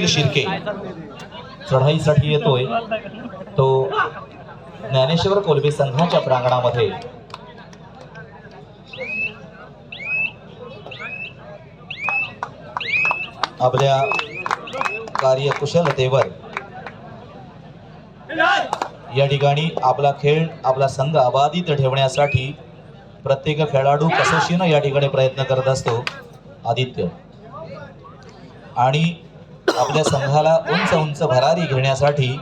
निखिल शिर्के. चढाईसाठी येतोय. तो ज्ञानेश्वर कोलबे संघाच्या प्रांगणामध्ये. आपल्या कार्यकुशलतेवर. या ठिकाणी आपला खेळ आपला संघ अबाधित ठेवण्यासाठी प्रत्येक खेळाडू कसोशीनं या ठिकाणी प्रयत्न करत असतो. आदित्य. आणि आपल्या संघाला उंच उंच भरारी घेण्यासाठी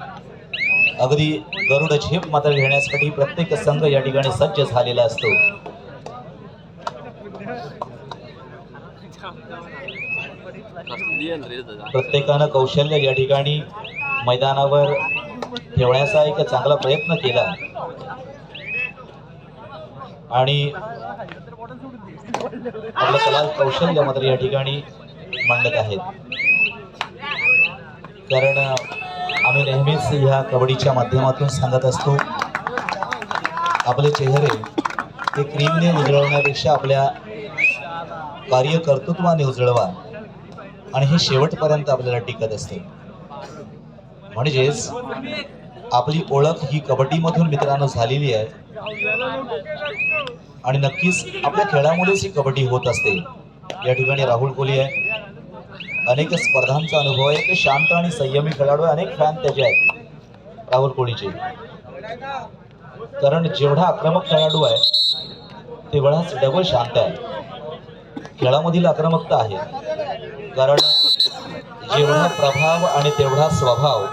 अगदी गरुड झेप मात्र घेण्यासाठी प्रत्येक संघ या ठिकाणी सज्ज झालेला असतो. प्रत्येकानं कौशल्य या ठिकाणी मैदानावर ठेवण्याचा एक चांगला प्रयत्न केला. आणि आपलं कला कौशल्य मात्र या ठिकाणी मांडत आहेत. कारण आम्ही नेहमीच ह्या कबड्डीच्या माध्यमातून सांगत असतो आपले चेहरे हे क्रीमने उजळवण्यापेक्षा आपल्या कार्यकर्तृत्वाने उजळवा आणि हे शेवटपर्यंत आपल्याला टिकत असते. म्हणजेच आपली ओळख ही कबड्डीमधून मित्रांनो झालेली आहे. आणि नक्कीच आपल्या खेळामुळेच ही कबड्डी होत असते. या ठिकाणी राहुल कोहली आहे. अनेक स्पर्धांचा अनुभव आहे. ते शांत आणि संयमी खेळाडू अनेक फॅन त्याचे आहेत. राहुल कोहलीचे कारण जेवढा आक्रमक खेळाडू आहे तेवढाच डबल शांत आहे. खेळामधील आक्रमकता आहे. कारण जेवढा प्रभाव आणि तेवढा स्वभाव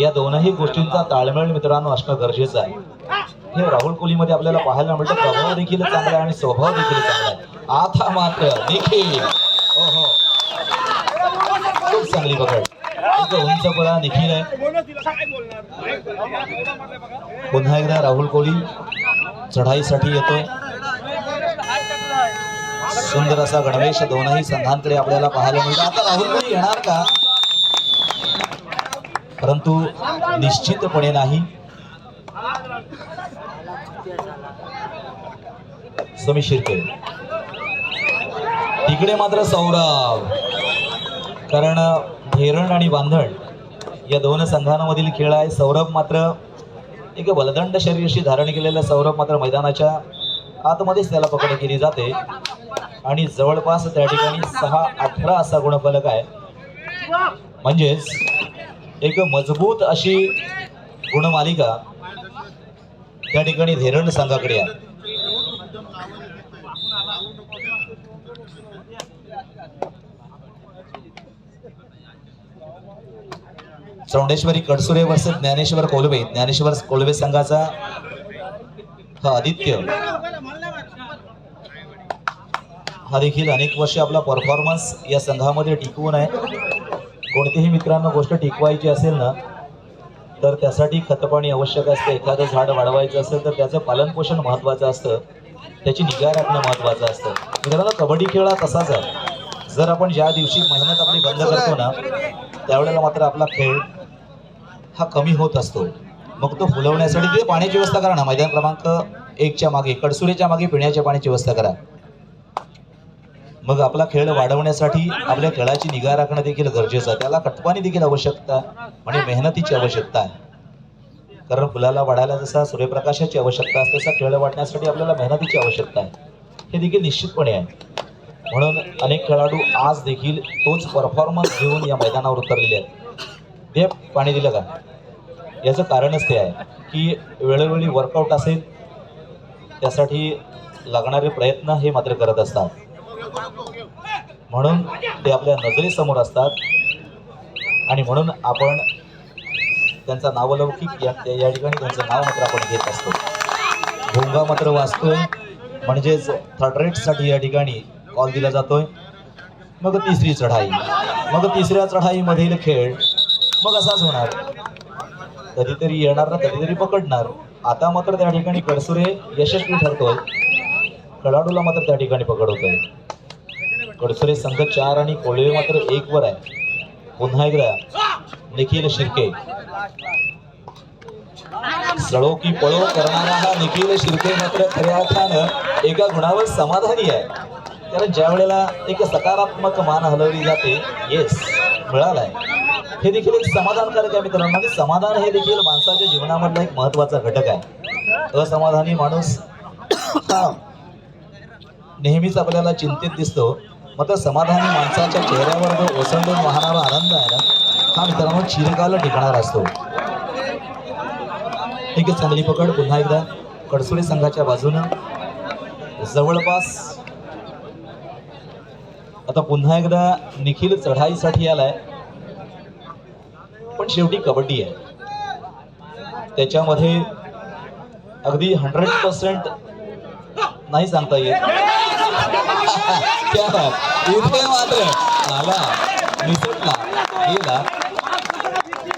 या दोनही गोष्टींचा ताळमेळ मित्रांनो असणं गरजेचं आहे. हे राहुल कोहलीमध्ये आपल्याला पाहायला मिळतं. प्रभाव देखील चांगला आहे आणि स्वभाव देखील चांगला आहे. आता मात्र निखिल. खूप चांगली पकड. उंच पळा निखिल आहे. पुन्हा एकदा राहुल कोळी चढाईसाठी येतोय. सुंदर असा गणवेश दोनही संघांकडे आपल्याला पाहायला मिळतो. आता राहुल कोळी येणार का? परंतु निश्चितपणे नाही. समी शिर्के. तिकडे मात्र सौरभ. कारण धेरण आणि बांधण या दोन संघांमधील खेळ आहे. सौरभ मात्र एक बलदंड शरीरशी धारण केलेलं सौरभ मात्र मैदानाच्या आतमध्येच त्याला पकड केली जाते. आणि जवळपास त्या ठिकाणी सहा अठरा असा गुणफलक आहे. म्हणजेच एक मजबूत अशी गुणमालिका त्या ठिकाणी धेरण संघाकडे आहे. चौंडेश्वरी कडसुरे वर्सेस ज्ञानेश्वर कोलवे. ज्ञानेश्वर कोलवे संघाचा हा आदित्य. हा देखील अनेक वर्ष आपला परफॉर्मन्स या संघामध्ये टिकवून आहे. कोणतीही मित्रांनो गोष्ट टिकवायची असेल ना तर त्यासाठी खतपाणी आवश्यक असतं. एखादं झाड वाढवायचं असेल तर त्याचं पालनपोषण महत्त्वाचं असतं. त्याची निगा राखणं महत्त्वाचं असतं. मित्रांनो कबड्डी खेळ हा तसाच आहे. जर आपण ज्या दिवशी मेहनत आपली बंद करतो ना त्यावेळेला मात्र आपला खेळ हा कमी होत असतो. मग तो फुलवण्यासाठी तिथे पाण्याची व्यवस्था करा ना. मैदान क्रमांक एकच्या मागे कडसुरेच्या मागे पिण्याच्या पाण्याची व्यवस्था करा. मग आपला खेळ वाढवण्यासाठी आपल्या खेळाची निगा राखणं देखील गरजेचं आहे. त्याला कटपाणी देखील आवश्यकता आणि मेहनतीची आवश्यकता आहे. कारण फुलाला वाढायला जसा सूर्यप्रकाशाची आवश्यकता असते तसा खेळ वाढण्यासाठी आपल्याला मेहनतीची आवश्यकता आहे. हे देखील निश्चितपणे आहे. म्हणून अनेक खेळाडू आज देखील तोच परफॉर्मन्स घेऊन या मैदानावर उतरलेले आहेत. ते पाणी दिलं का? याचं कारणच ते आहे की वेळोवेळी वर्कआउट असेल त्यासाठी लागणारे प्रयत्न हे मात्र करत असतात. म्हणून ते आपल्या नजरेसमोर असतात आणि म्हणून आपण त्यांचा नावलौकिक या त्या- या ठिकाणी त्यांचं नाव मात्र आपण घेत असतो. भोंगा मात्र वाचतोय म्हणजेच थर्ड रेटसाठी या ठिकाणी कॉल दिला जातोय. मग तिसरी चढाई मग तिसऱ्या चढाईमधील खेळ मग असाच होणार. कधीतरी येणार ना कधीतरी पकडणार. आता मात्र त्या ठिकाणी कडसुरे यशस्वी ठरतोय. खेळाडूला मात्र त्या ठिकाणी पकडवतोय कडसुरे संघ चार आणि कोळीवे मात्र एक वर आहे. पुन्हा एकदा निखिल शिर्के. सळो की पळो करणारा हा निखिल शिर्के मात्र खऱ्या अर्थानं एका गुणावर समाधानी आहे. कारण ज्या वेळेला एक सकारात्मक मान हलवली जाते येस मिळालाय. हे देखील एक समाधानकारक आहे मित्रांनो. आणि समाधान हे देखील माणसाच्या जीवनामधला एक महत्त्वाचा घटक आहे. असमाधानी माणूस नेहमीच आपल्याला चिंतित दिसतो. मात्र समाधानी माणसाच्या चेहऱ्यावर जो ओसंडून वाहणारा आनंद आहे ना हा मित्रांनो चिरकाल टिकणार असतो. ठीक आहे चांगली पकड. पुन्हा एकदा कडसुळे संघाच्या बाजूनं. जवळपास. आता पुन्हा एकदा निखिल चढाईसाठी आलाय. पण शेवटी कबड्डी आहे. त्याच्यामध्ये अगदी हंड्रेड पर्सेंट नाही सांगता येत. इथे मात्र. आला निसटला. गेला.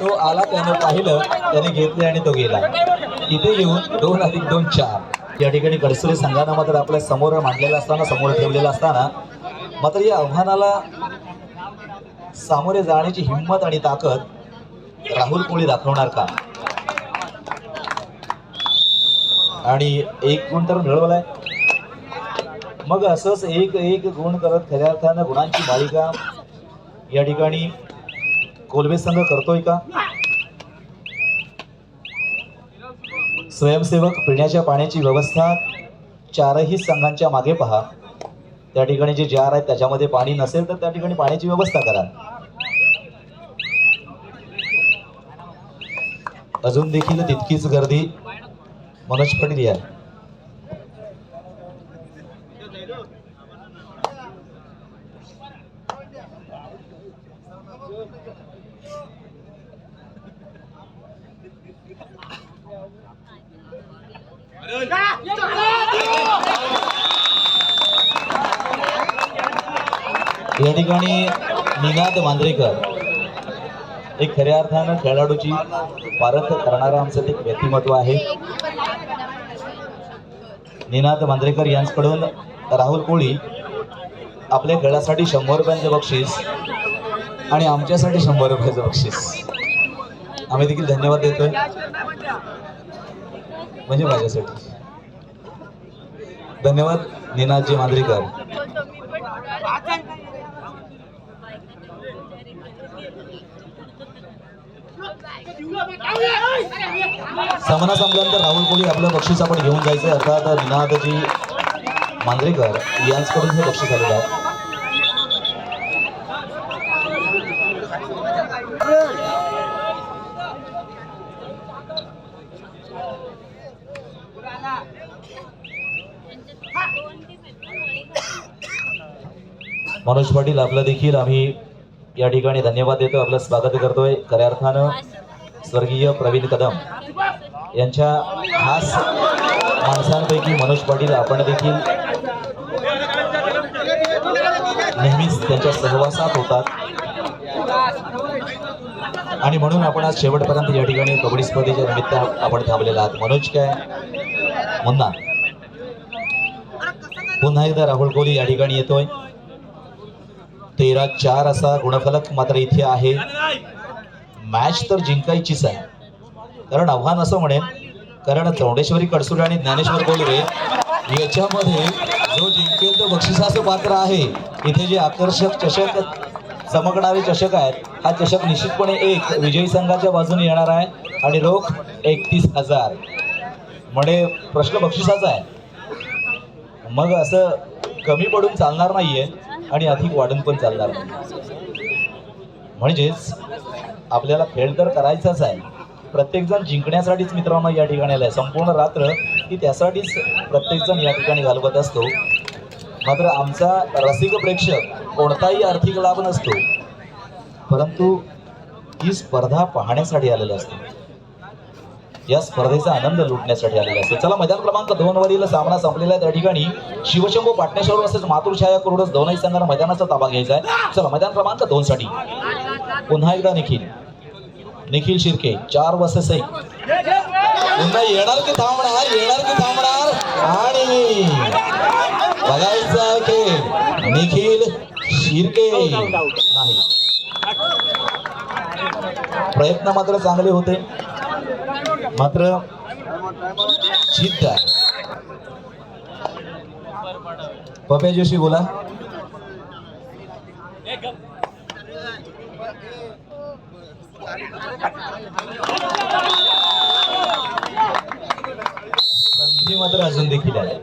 तो आला त्यानं पाहिलं त्याने घेतले आणि तो गेला. इथे येऊन दोन अधिक दोन चार. या ठिकाणी कडसुरे संघानं मात्र आपल्यासमोर मांडलेला असताना समोर ठेवलेला असताना मात्र या आव्हानाला सामोरे जाण्याची हिंमत आणि ताकद राहुल कोळी दाखवणार का? आणि एक गुण तर मिळवलाय. मग असंच एक एक गुण करत खऱ्या अर्थानं गुणांची मालिका या ठिकाणी कोलबे संघ करतोय का? स्वयंसेवक पिण्याच्या पाण्याची व्यवस्था चारही संघांच्या मागे पहा. त्या ठिकाणी जे जार आहेत त्याच्यामध्ये पाणी नसेल तर त्या ठिकाणी पाण्याची व्यवस्था करा. अजून देखील तितकीच गर्दी मनोज पटेल आहे या ठिकाणी निनाद मांजरेकर एक खऱ्या अर्थानं खेळाडूची पारख करणारं आमचं एक व्यक्तिमत्व आहे. निनाद मांद्रेकर यांच्याकडून राहुल कोळी आपल्या खेळासाठी शंभर रुपयांचं बक्षीस आणि आमच्यासाठी शंभर रुपयाचं बक्षीस. आम्ही देखील धन्यवाद देतोय. म्हणजे माझ्यासाठी. धन्यवाद निनादजी मांद्रेकर. सामना संपल्यानंतर राहुल कोळी आपलं बक्षीस आपण घेऊन जायचं अर्थात निनादजी मांजरेकर यांचकडून हे बक्षीस आलेलं आहे. मनोज पाटील आपलं देखील आम्ही या ठिकाणी धन्यवाद देतो आपलं स्वागत करतोय खऱ्या अर्थानं. स्वर्गीय प्रवीण कदम यांच्या खास माणसांपैकी मनोज पाटील आपण देखील नेहमीच त्यांच्या सहवासात होतात. आणि म्हणून आपण आज शेवटपर्यंत या ठिकाणी कबड्डी स्पर्धेच्या निमित्त आपण थांबलेला आहात. मनोज काय? मुन्ना. पुन्हा एकदा राहुल कोहली या ठिकाणी येतोय. तेरा चार असा गुणफलक मात्र इथे आहे. मॅच तर जिंकायचीच आहे. कारण आव्हान असं म्हणेन कारण चौंडेश्वरी कडसुरे आणि ज्ञानेश्वर कोलरे याच्यामध्ये जो जिंकेल तो बक्षिसाचं पात्र आहे. इथे जे आकर्षक चषक चमकणारे चषक आहेत हा चषक निश्चितपणे एक विजयी संघाच्या बाजूने येणार आहे आणि रोख एकतीस हजार. म्हणजे प्रश्न बक्षिसाचा आहे. मग असं कमी पडून चालणार नाहीये. आणि अधिक वाढून पण चालणार नाही. म्हणजेच आपल्याला खेळ तर करायचाच आहे. प्रत्येकजण जिंकण्यासाठीच मित्रांनो या ठिकाणी आलाय संपूर्ण रात्र ही त्यासाठीच प्रत्येकजण या ठिकाणी घालवत असतो. मात्र आमचा रसिक प्रेक्षक कोणताही आर्थिक लाभ नसतो. परंतु ही स्पर्धा पाहण्यासाठी आलेला असतो. या स्पर्धेचा आनंद लुटण्यासाठी आलेला असतो चला मैदान क्रमांक दोन वरील सामना संपलेला आहे त्या ठिकाणी. शिवशंभू पाटणेश्वर असेच मातृछाया करूनच दोनही संघांना मैदानाचा ताबा घ्यायचा आहे. चला मैदान क्रमांक दोन साठी. पुन्हा एकदा निखिल. निखिल शिर्के चार वर्सेस एक पुन्हा येणार की थांबणार येणार की थांबणार आणि बघायचं आहे निखिल शिर्के. नाही. प्रयत्न मात्र चांगले होते. मात्र जिद्द आहे. पप्या जोशी बोला. संधी मात्र अजून देखील आहे.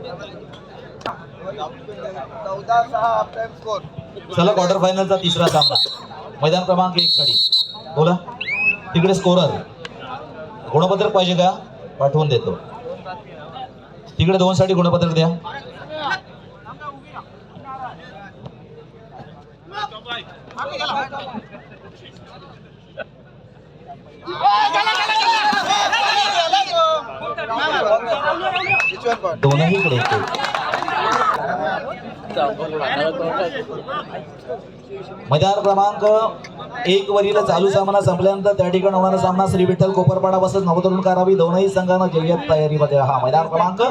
चला क्वार्टर फायनलचा तिसरा सामना. मैदान क्रमांक एक साठी बोला. तिकडे स्कोरर गुणपत्रक पाहिजे का? पाठवून देतो. तिकडे दोन साठी गुणपत्रक द्या. दोनही इकडे इकडे. मैदान क्रमांक एक वरील चालू सामना संपल्यानंतर त्या ठिकाणी होणारा सामना श्री विठ्ठल कोपरपाडा बसत नवतरुण करावी दोनही संघानं जय्यत तयारीमध्ये हा मैदान क्रमांक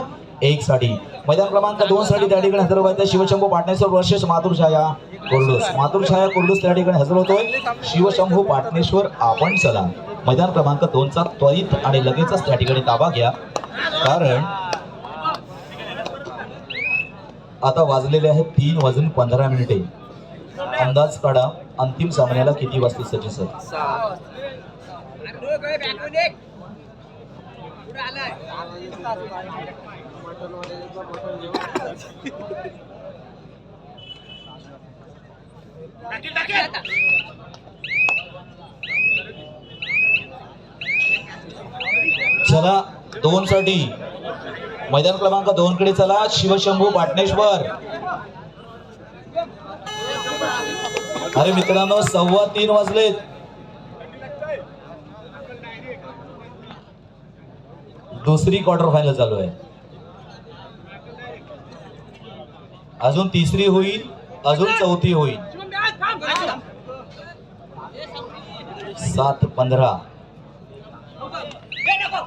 एक साठी. मैदान क्रमांक दोन साठी त्या ठिकाणी हजर व्हायचं शिवशंभू पाटणेश्वर वर्षेस मातुरछाया कुर्डूस. मातुरछाया कुर्डूस त्या ठिकाणी हजर होतोय. शिवशंभू पाटणेश्वर आपण चला. मैदान क्रमांक दोनचा त्वरित आणि लगेचच त्या ठिकाणी ताबा घ्या. कारण आता वाजलेले आहेत तीन वाजून पंधरा मिनिटे. अंदाज काढा अंतिम सामन्याला किती वाजते सचिन सर? चला दोन साठी मैदान क्रमांक दोन कडे चला शिवशंभू पाटणेश्वर. अरे मित्रांनो सव्वा तीन वाजलेत. दुसरी क्वार्टर फायनल चालू आहे. अजून तिसरी होईल अजून चौथी होईल. सात पंधरा.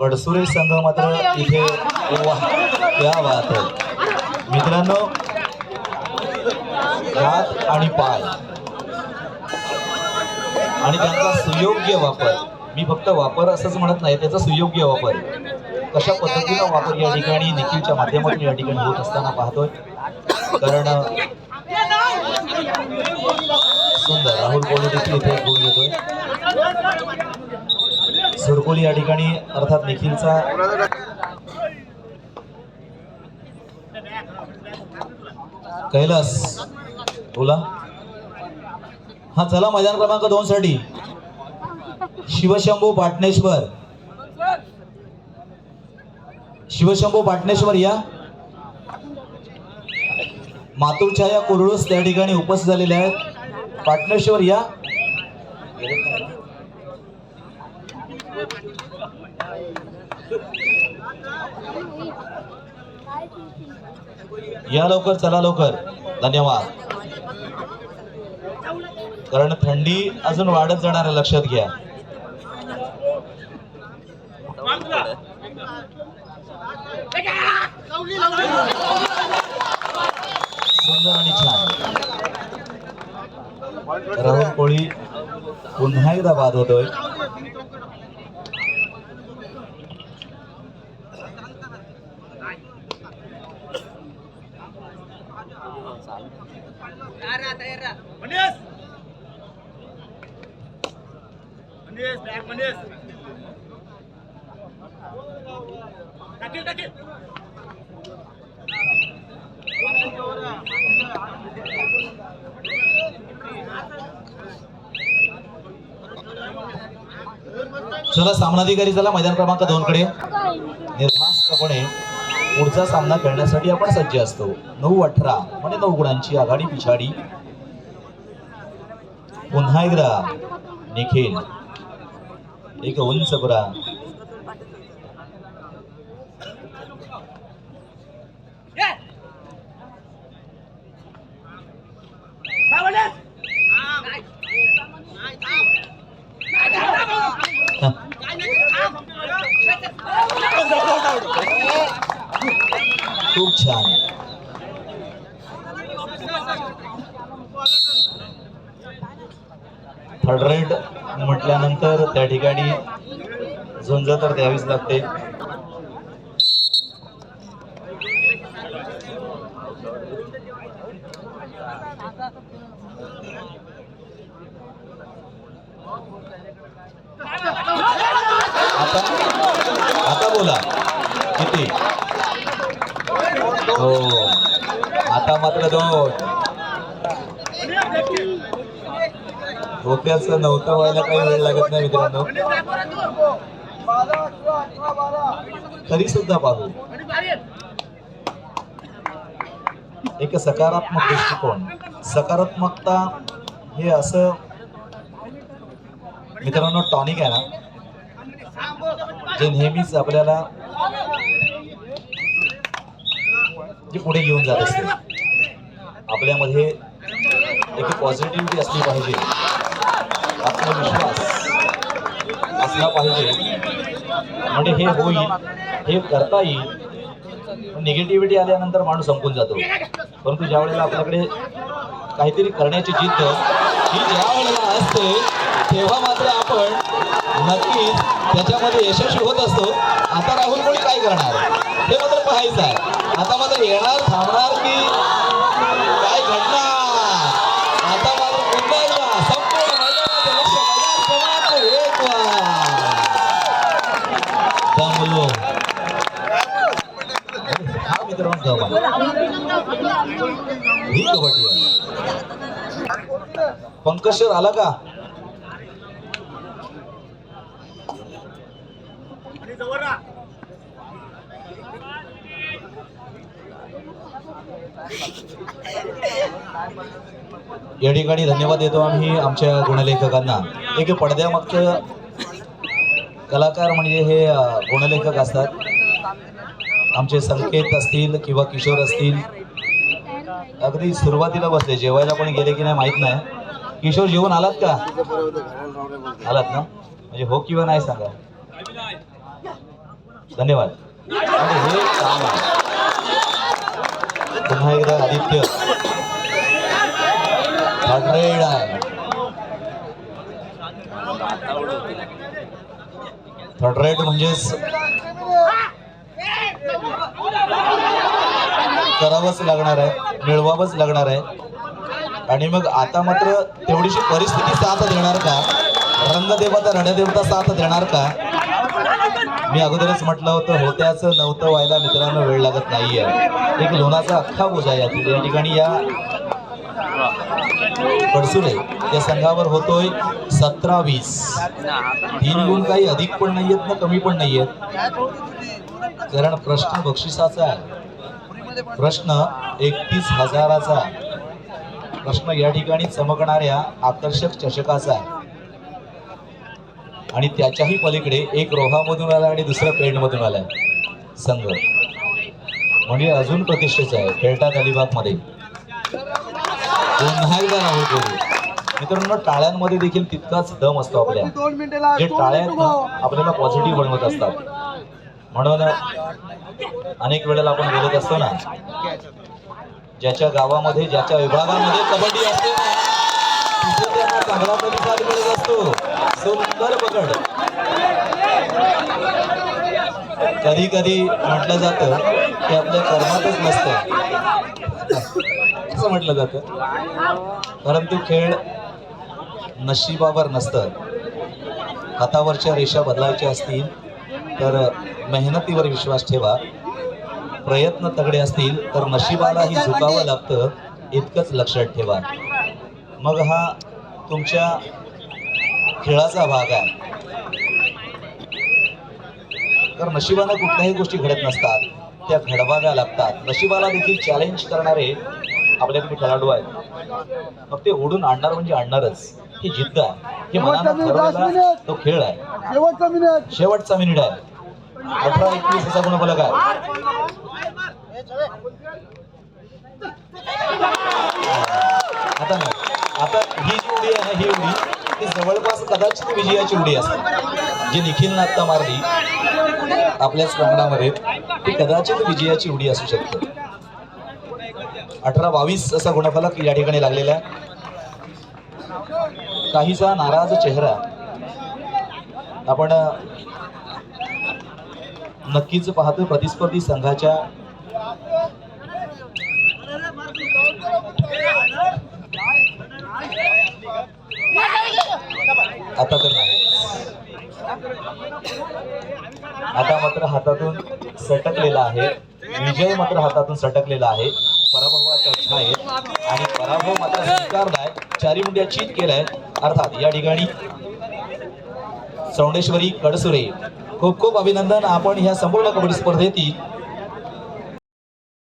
कडसुरे संघ मात्र इथे वाह, क्या बात आहे मित्रांनो हात आणि पाय. आणि त्यांचा सुयोग्य वापर. मी फक्त वापर असंच म्हणत नाही त्याचा सुयोग्य वापर कशा पद्धतीनं वापर या ठिकाणी निखिलच्या माध्यमातून या ठिकाणी होत असताना पाहतोय. कारण सुंदर. राहुल कोहली देखील इथे गोल घेतोय. सुरकोली या ठिकाणी अर्थात निखिलचा कैलास. बोला. हा चला मैदान क्रमांक दोन साठी. शिवशंभू पाटणेश्वर. शिवशंभू पाटणेश्वर या. मातुरछाया कुरळूस त्या ठिकाणी उपस्थित झालेल्या आहेत. पाटणेश्वर या. या लवकर चला लवकर. धन्यवाद. कारण थंडी अजून वाढत जाणार आहे लक्षात घ्या. सुंदर आणि छान. राहुल कोळी पुन्हा एकदा बाद होतोय. चला सामनाधिकारी चला मैदान क्रमांक दोन कडे. निर्धास्तपणे पुढचा सामना खेळण्यासाठी आपण सज्ज असतो. नऊ अठरा म्हणजे नऊ गुणांची आघाडी पिछाडी. पुन्हा एकदा निखिल. एक उंच पुरा. खूप छान. थर्ड रेड म्हटल्यानंतर त्या ठिकाणी झुंज तर द्यावीच लागते आता आता बोला किती हो आता मात्र दोन. धोक्याच नव्हतं व्हायला काही वेळ लागत नाही मित्रांनो. तरी सुद्धा पाहू. एक सकारात्मक दृष्टिकोन. सकारात्मकता हे असं मित्रांनो टॉनिक आहे ना जे नेहमीच आपल्याला जे पुढे घेऊन जात असते. आपल्यामध्ये एक पॉझिटिव्हिटी असली पाहिजे. आत्मविश्वास असला पाहिजे. म्हणजे हे होईल हे करता येईल. निगेटिव्हिटी आल्यानंतर माणूस संपून जातो. परंतु ज्या वेळेला आपल्याकडे काहीतरी करण्याची जिद्द ही ज्या वेळेला असते तेव्हा मात्र आपण नक्कीच त्याच्यामध्ये यशस्वी होत असतो. आता राहुल कोणी काय करणार? हे मात्र पाहायचं आहे. आता मात्र येणार थांबणार की काय घडणार आता मात्र पुन्हा संपूर्ण लक्ष मैदान क्रमांक एक मित्रांनो ही कबड्डी पंकज सर आला का या ठिकाणी धन्यवाद देतो आम्ही आमच्या गुणलेखकांना. एक पडद्यामागचं कलाकार म्हणजे हे गुणलेखक असतात. आमचे संकेत असतील किंवा किशोर असतील. अगदी सुरुवातीला बसले जेवायला पण गेले की नाही माहीत नाही. किशोर जेवण आलात का? आलात ना? म्हणजे हो किंवा नाही सांगा. धन्यवाद. आणि हे काम आहे. पुन्हा एकदा आदित्य थर्ड आहे म्हणजेच करावंच लागणार आहे मिळवावंच लागणार आहे. आणि मग आता मात्र तेवढीशी परिस्थिती साथ देणार का? रंगदेवता रणदेवता साथ देणार का? मी अगोदरच म्हटलं होतं होत्याचं नव्हतं व्हायला मित्रांनो वेळ लागत नाहीये. एक लोणाचा अख्खा बोजा या ठिकाणी या कडसुले या संघावर होतोय सतरा वीस तीन गुण काही अधिक पण नाहीयेत ना कमी पण नाहीयेत. कारण प्रश्न बक्षिसाचा आहे. प्रश्न एकतीस हजाराचा प्रश्न या ठिकाणी चमकणाऱ्या आकर्षक चषकाचा आहे. आणि त्याच्याही पलीकडे एक रोहामधून आला आणि दुसरा पेंडमधून आलाय. संघ. म्हणजे अजून प्रतिष्ठेचा आहे खेळतात अलिबागमध्ये. पुन्हा एकदा मित्रांनो टाळ्यांमध्ये देखील तितकाच दम असतो आपल्या. जे टाळ्या आपल्याला पॉझिटिव्ह बनवत असतात. म्हणून अनेक वेळेला आपण बोलत असतो ना ज्याच्या गावामध्ये ज्याच्या विभागामध्ये कबड्डी असते तिथे त्यांना चांगला प्रतिसाद मिळत असतो. सुंदर पकड. कधी कधी म्हटलं जातं की आपल्या कर्मातच नसतं. असं म्हटलं जातं. परंतु खेळ नशिबावर नसतं. हातावरच्या रेषा बदलायच्या असतील तर मेहनतीवर विश्वास ठेवा. प्रयत्न तगडे असतील तर नशिबालाही झुकावं लागतं इतकंच लक्षात ठेवा. मग हा तुमच्या खेळाचा भाग आहे. तर नशिबानं कुठल्याही गोष्टी घडत नसतात त्या घडवाव्या लागतात. नशिबाला देखील चॅलेंज करणारे आपल्याकडे खेळाडू आहेत. मग ते ओढून आणणार म्हणजे आणणारच. ही जिद्द आहे. हे तो खेळ आहे. शेवटचा मिनिट शेवटचा मिनिट आहे. अठरा एकवीस असा गुण फलक आहे. आता. आता ही जी उडी आहे ही उडी ती जवळपास कदाचित विजयाची उडी असेल जी निखिलनं आत्ता मारली आपल्याच प्रांगणामध्ये ती कदाचित विजयाची उडी असू शकते. अठरा बावीस असा गुणफलक या ठिकाणी लागलेला आहे. काहीसा नाराज चेहरा आपण नक्कीच पाहतो प्रतिस्पर्धी संघाच्या आता तर नाही. आता मात्र हातातून सटकलेला आहे. विजय मात्र हातातून सटकलेला आहे. पराभवाच्या आहे. आणि पराभव मात्र स्वीकारलाय चारी मुंड्या चीत केलाय अर्थात या ठिकाणी चौंडेश्वरी कडसुरे. खूप खूप अभिनंदन. आपण ह्या संपूर्ण कबड्डी स्पर्धेतील